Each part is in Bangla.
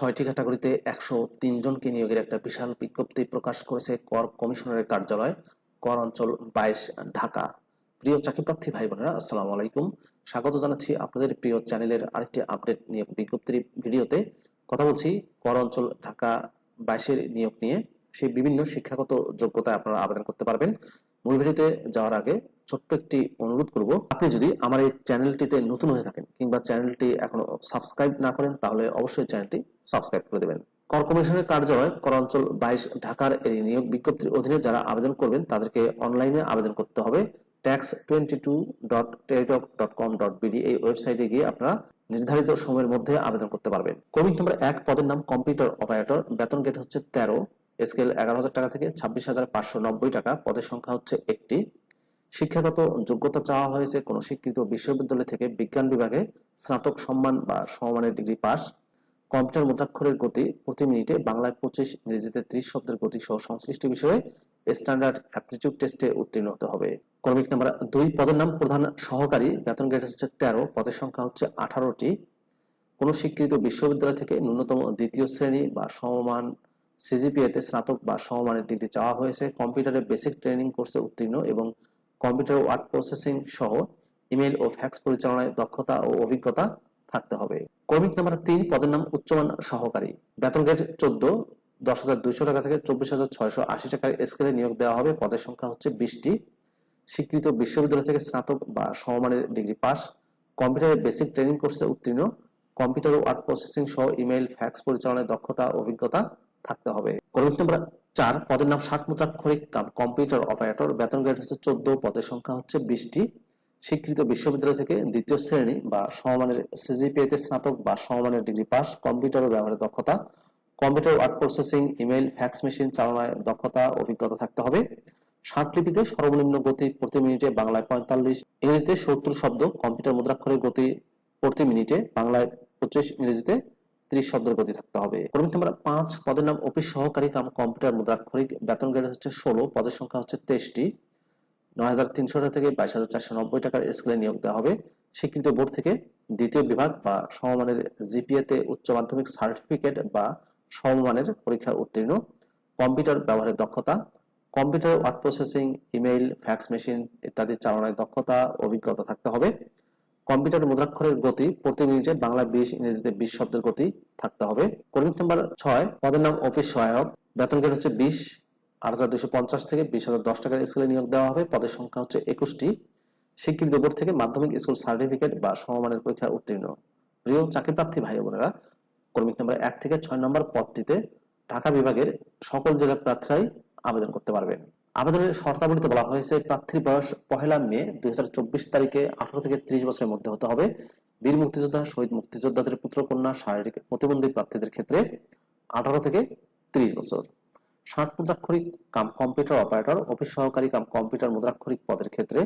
ছয়টি ক্যাটাগরিতে একশো জনকে নিয়োগের একটা বিশাল বিজ্ঞপ্তি প্রকাশ করেছে কর কমিশনারের কার্যালয়, কর অঞ্চল বাইশ, ঢাকা। প্রিয় চাকরি প্রার্থী ভাই বোনেরা আসসালামু আলাইকুম। স্বাগত জানাচ্ছি আপনাদের প্রিয় চ্যানেলের আরেকটি আপডেট নিয়োগ বিজ্ঞপ্তির ভিডিওতে। কথা বলছি কর অঞ্চল ঢাকা বাইশের নিয়োগ নিয়ে। সেই বিভিন্ন শিক্ষাগত যোগ্যতায় আপনারা আবেদন করতে পারবেন। মূল ভিডিওতে যাওয়ার আগে ছোট্ট একটি অনুরোধ করব। আপনি যদি আমার এই চ্যানেলটিতে নতুন হয়ে থাকেন কিংবা চ্যানেলটি এখনও সাবস্ক্রাইব না করেন, তাহলে অবশ্যই চ্যানেলটি সাবস্ক্রাইব করে দেবেন। কর কমিশনের কার্যালয় কর অঞ্চল বাইশ ঢাকার এই নিয়োগ বিজ্ঞপ্তির অধীনে যারা আবেদন করবেন, তাদেরকে অনলাইনে আবেদন করতে হবে। Tax twenty two dot Teletalk dot com dot BD এই ওয়েবসাইটে গিয়ে আপনারা নির্ধারিত সময়ের মধ্যে আবেদন করতে পারবেন। নম্বর এক পদের নাম কম্পিউটার অপারেটর বেতন গেট হচ্ছে তেরো। স্কেল এগারো হাজার টাকা থেকে ছাব্বিশ হাজার পাঁচশো নব্বই টাকা। পদের সংখ্যা হচ্ছে একটি। শিক্ষাগত যোগ্যতা চাওয়া হয়েছে কোনো স্বীকৃত বিশ্ববিদ্যালয় থেকে বিজ্ঞান বিভাগে স্নাতক সম্মান বা সমমানের ডিগ্রি পাস। কম্পিউটার মুদ্রাক্ষরের গতি প্রতি মিনিটে বাংলায় পঁচিশ, ইংরেজিতে ত্রিশ শব্দের গতি সহ সংশ্লিষ্ট বিষয়ে স্ট্যান্ডার্ড অ্যাপটিটিউড টেস্টে উত্তীর্ণ হতে হবে। কর্মিক নাম্বার দুই, পদের নাম প্রধান সহকারী। বেতন গেট হচ্ছে তেরো, পদের সংখ্যা হচ্ছে আঠারোটি। কোনো স্বীকৃত বিশ্ববিদ্যালয় থেকে ন্যূনতম দ্বিতীয় শ্রেণি বা সমমান সিজিপিএতে স্নাতক বা সমমানের ডিগ্রি চাওয়া হয়েছে। কম্পিউটারে বেসিক ট্রেনিং কোর্সে উত্তীর্ণ এবং কম্পিউটার ওয়ার্ড প্রসেসিং সহ ইমেল ও ফ্যাক্স পরিচালনায় দক্ষতা ও অভিজ্ঞতা থাকতে হবে। কর্মিক নাম্বার তিন, পদের নাম উচ্চমান সহকারী। বেতন গেট চোদ্দ, দশ হাজার দুইশো টাকা থেকে চব্বিশ হাজার ছয়শো আশি টাকার স্কেলে নিয়োগ দেওয়া হবে। পদের সংখ্যা হচ্ছে বিশটি। স্বীকৃত বিশ্ববিদ্যালয় থেকে স্নাতক বা সমমানের ডিগ্রি পাস। কম্পিউটারে বেসিক ট্রেনিং কোর্সে উত্তীর্ণ। কম্পিউটার ওয়ার্ড প্রসেসিং সহ ইমেল ফ্যাক্স পরিচালনায় দক্ষতা, অভিজ্ঞতা থাকতে হবে। কর্মিক নাম্বার চার, পদের নাম ষাট মুদ্রাক্ষরিক কম্পিউটার অপারেটর। বেতন গ্রেড হচ্ছে চোদ্দ, পদের সংখ্যা হচ্ছে বিশটি। স্বীকৃত বিশ্ববিদ্যালয় থেকে দ্বিতীয় শ্রেণি বা সমমানের সিজিপিএতে স্নাতক বা সমমানের ডিগ্রি পাস, কম্পিউটার ব্যবহারের দক্ষতা। Computer word processing email fax machine চালনায় দক্ষতা, অভিজ্ঞতা থাকতে হবে। লিপিতে সর্বনিম্ন গতি প্রতি মিনিটে বাংলায় পঁয়তাল্লিশ, ইংরেজিতে সত্তর শব্দ, কম্পিউটার মুদ্রাক্ষরের গতি প্রতি মিনিটে বাংলায় পঁচিশ, ইংরেজিতে ত্রিশ শব্দের গতি থাকতে হবে। কর্মী নাম্বার পাঁচ, পদের নাম অফিস সহকারী কাম কম্পিউটার মুদ্রাক্ষরিক। বেতন গ্রেড হচ্ছে ষোলো, পদের সংখ্যা হচ্ছে তেইশটি। নয় হাজার তিনশো থেকে বাইশ হাজার চারশো নব্বই টাকার স্কেলে নিয়োগ দেওয়া হবে। স্বীকৃত বোর্ড থেকে দ্বিতীয় বিভাগ বা সমমানের উচ্চ মাধ্যমিক সার্টিফিকেট বা সমমানের পরীক্ষা উত্তীর্ণ। কম্পিউটার ব্যবহারের দক্ষতা। Computer word processing email fax machine ইত্যাদি চালনায় দক্ষতা, অভিজ্ঞতা থাকতে হবে। কম্পিউটার মুদ্রাক্ষরের গতি প্রতি মিনিটে বাংলা বিশ ইংরেজিতে বিশ শব্দের গতি থাকতে হবে। কর্মিক নাম্বার ছয়, পদের নাম অফিস সহায়ক। বেতন গেট হচ্ছে বিশ, আট হাজার দুশো পঞ্চাশ থেকে বিশ হাজার দশ টাকার স্কেলে নিয়োগ দেওয়া হবে। পদের সংখ্যা হচ্ছে একুশটি। স্বীকৃত বোর্ড থেকে মাধ্যমিক স্কুল সার্টিফিকেট বা সমমানের পরীক্ষা উত্তীর্ণ। প্রিয় চাকরি প্রার্থী ভাই বোনেরা কর্মিক নাম্বার এক থেকে ছয় নম্বর পদটিতে ঢাকা বিভাগের সকল জেলার প্রার্থীরাই আবেদন করতে পারবেন। আবেদনের শর্তাবলীতে বলা হয়েছে প্রার্থীর বয়স পহেলা মে দুই তারিখে আঠারো থেকে ত্রিশ বছরের মধ্যে হতে হবে। বীর মুক্তিযোদ্ধা, শহীদ মুক্তিযোদ্ধাদের পুত্র, কন্যা, শারীরিক প্রতিবন্ধী প্রার্থীদের ক্ষেত্রে আঠারো থেকে ত্রিশ বছর। ষাট মুদ্রাক্ষরিক কাম কম্পিউটার অপারেটর, অফিস সহকারী কাম কম্পিউটার মুদ্রাক্ষরিক পদের ক্ষেত্রে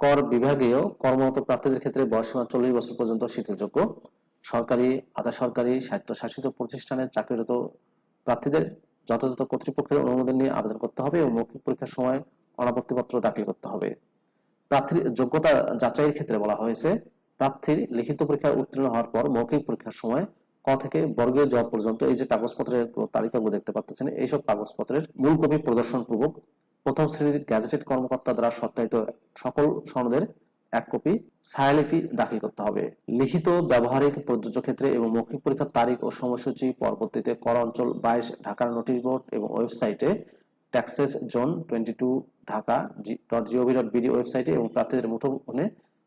কর বিভাগীয় কর্মরত প্রার্থীদের ক্ষেত্রে বয়সীমা চল্লিশ বছর পর্যন্ত শিথিলযোগ্য। সরকারি, আধা সরকারি স্বায়ত্তশাসিত প্রতিষ্ঠানে চাকরিরত প্রার্থীদের যথাযথ কর্তৃপক্ষের অনুমোদন নিয়ে আবেদন করতে হবে এবং মৌখিক পরীক্ষার সময় অনাপত্তিপত্র দাখিল করতে হবে। প্রার্থীর যোগ্যতা যাচাইয়ের ক্ষেত্রে বলা হয়েছে, প্রার্থীর লিখিত পরীক্ষায় উত্তীর্ণ হওয়ার পর মৌখিক পরীক্ষার সময় ক থেকে বর্গীয় জব পর্যন্ত এই যে কাগজপত্রের তালিকাগুলো দেখতে পাচ্ছেন, এইসব কাগজপত্রের মূল কপি প্রদর্শন পূর্বক প্রথম শ্রেণির গ্যাজেটেড কর্মকর্তা দ্বারা সত্যায়িত সকল সনদের এক কপি ছায়ালিপি দাখিল করতে হবে। লিখিত, ব্যবহারিক, প্রযোজ্য ক্ষেত্রে এবং মৌখিক পরীক্ষার তারিখ ও সময়সূচি পরবর্তীতে কর অঞ্চল বাইশ ঢাকার নোটিশ বোর্ড এবং ওয়েবসাইটে taxes zone twenty two Dhaka dot gov dot BD ওয়েবসাইটে এবং প্রার্থীদের মুঠোফোনে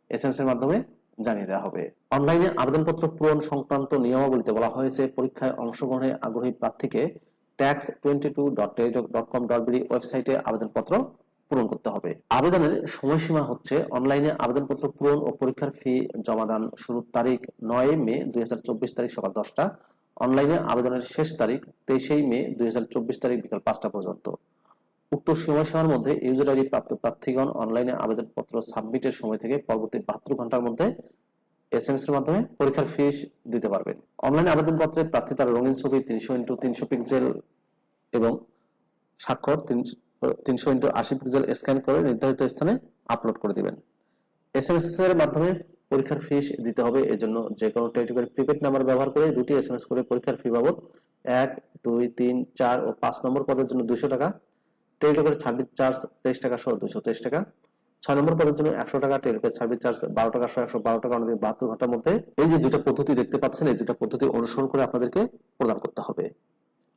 এস এম এর মাধ্যমে জানিয়ে দেওয়া হবে। অনলাইনে আবেদনপত্র পূরণ সংক্রান্ত নিয়মাবলীতে বলা হয়েছে, পরীক্ষায় অংশগ্রহণে আগ্রহী প্রার্থীকে tax twenty two dot dot com dot BD ওয়েবসাইটে আবেদনপত্র পূরণ করতে হবে। আবেদনের সময়সীমা হচ্ছে অনলাইনে আবেদনপত্র পূরণ ও পরীক্ষার ফি, জমাদান শুরুর তারিখ নয় মে দুই হাজার চব্বিশ তারিখ সকাল দশটা, অনলাইনে আবেদনের শেষ তারিখ তেইশে মে দুই হাজার চব্বিশ তারিখ বিকাল পাঁচটা পর্যন্ত। উক্ত সময়সীমার মধ্যে ইউজার আইডি প্রাপ্ত প্রার্থীগণ অনলাইনে আবেদনপত্র সাবমিটের সময় থেকে পরবর্তী বাহাত্তর ঘণ্টার মধ্যে এস এম এস এর মাধ্যমে পরীক্ষার ফিস দিতে পারবেন। অনলাইনে আবেদনপত্রে প্রার্থী তার রঙিন ছবি, তিনশো ইন্টু তিনশো পিক্সেল এবং স্বাক্ষর তিনশো ইন্টু আশি পিক্সেল স্ক্যান করে নির্ধারিত স্থানে আপলোড করে দিবেন। এস এম এস এর মাধ্যমে পরীক্ষার ফিস দিতে হবে যে কোনো প্রিপেড নাম্বার ব্যবহার করে দুটি এসএমএস করে পরীক্ষার ফি বাবদ এক, দুই, তিন, চার ও পাঁচ নম্বর পদের জন্য দুইশো টাকা টেলিটকের সার্ভিস চার্জ তেইশ টাকা সহ দুইশো তেইশ টাকা, ছয় নম্বর পদের জন্য একশো টাকা সার্ভিস চার্জ বারো টাকা সহ একশো বারো টাকা বাহাত্তর ঘণ্টার মধ্যে। এই যে দুটা পদ্ধতি দেখতে পাচ্ছেন, এই দুটা পদ্ধতি অনুসরণ করে আপনাদেরকে প্রদান করতে হবে।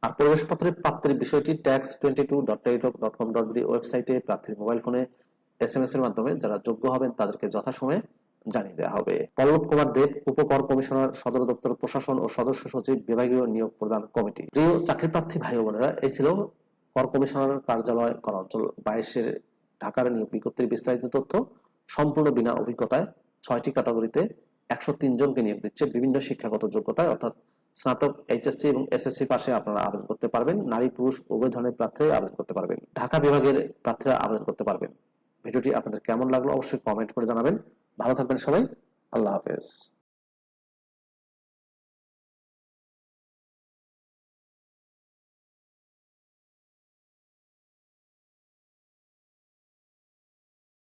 আর প্রবেশপত্রের প্রাপ্তির বিষয়টি tax twenty two dot Teletalk dot com dot BD ওয়েবসাইটে প্রার্থীর মোবাইল ফোনে এসএমএস এর মাধ্যমে যারা যোগ্য হবেন তাদেরকে যথাসময়ে জানিয়ে দেওয়া হবে। পল্লব কুমার দেব, উপকর কমিশনার, সদর দপ্তর প্রশাসন ও সদস্য সচিব, বিভাগীয় নিয়োগ প্রদান কমিটি। প্রিয় চাকরি প্রার্থী ভাই বোনেরা, এই ছিল কর কমিশনার কার্যালয় কর অঞ্চল। বাইশের ঢাকার নিয়োগ বিজ্ঞপ্তির বিস্তারিত তথ্য সম্পূর্ণ বিনা অভিজ্ঞতায় ছয়টি ক্যাটাগরিতে একশো জনকে নিয়োগ দিচ্ছে বিভিন্ন শিক্ষাগত যোগ্যতায়, অর্থাৎ স্নাতক, এইচএসসি এবং এসএসসি পাশে আপনারা আবেদন করতে পারবেন। নারী, পুরুষ, উভয় ধরনের প্রার্থী আবেদন করতে পারবেন। ঢাকা বিভাগের প্রার্থীরা আবেদন করতে পারবেন। ভিডিওটি আপনাদের কেমন লাগল অবশ্যই কমেন্ট করে জানাবেন। ভালো থাকবেন সবাই। আল্লাহ হাফেজ।